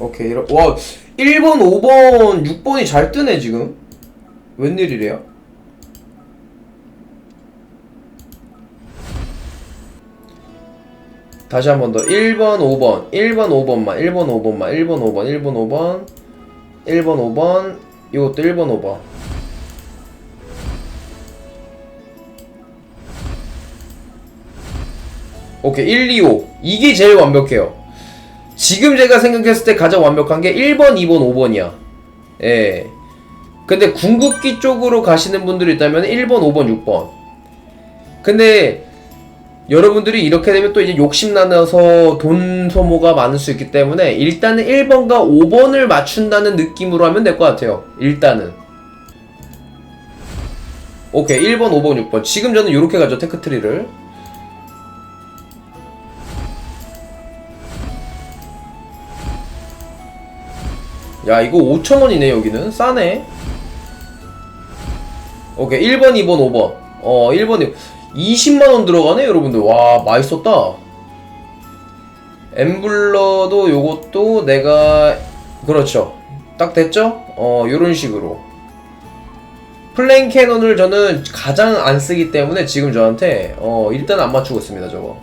오케이 와 1번 5번 6번이 잘 뜨네 지금. 웬일이래요? 다시 한 번 더. 1번 5번. 1번 5번만. 1번 5번만. 1번 5번. 1번 5번. 1번 5번. 이것도 1번 5번. 오케이 1, 2, 5 이게 제일 완벽해요 지금 제가 생각했을 때 가장 완벽한 게 1번, 2번, 5번이야 예 근데 궁극기 쪽으로 가시는 분들이 있다면 1번, 5번, 6번 근데 여러분들이 이렇게 되면 또 이제 욕심나서 돈 소모가 많을 수 있기 때문에 일단은 1번과 5번을 맞춘다는 느낌으로 하면 될 것 같아요. 일단은. 오케이. 1번, 5번, 6번. 지금 저는 이렇게 가죠. 테크트리를. 야, 이거 5천원이네, 여기는. 싸네. 오케이. 1번, 2번, 5번. 어, 1번, 2번. 20만원 들어가네 여러분들 와 썼다 엠블러도 요것도 내가 그렇죠 딱 됐죠? 어 요런 식으로 플레인 캐논을 저는 가장 안 쓰기 때문에 지금 저한테 어 일단 안 맞추고 있습니다 저거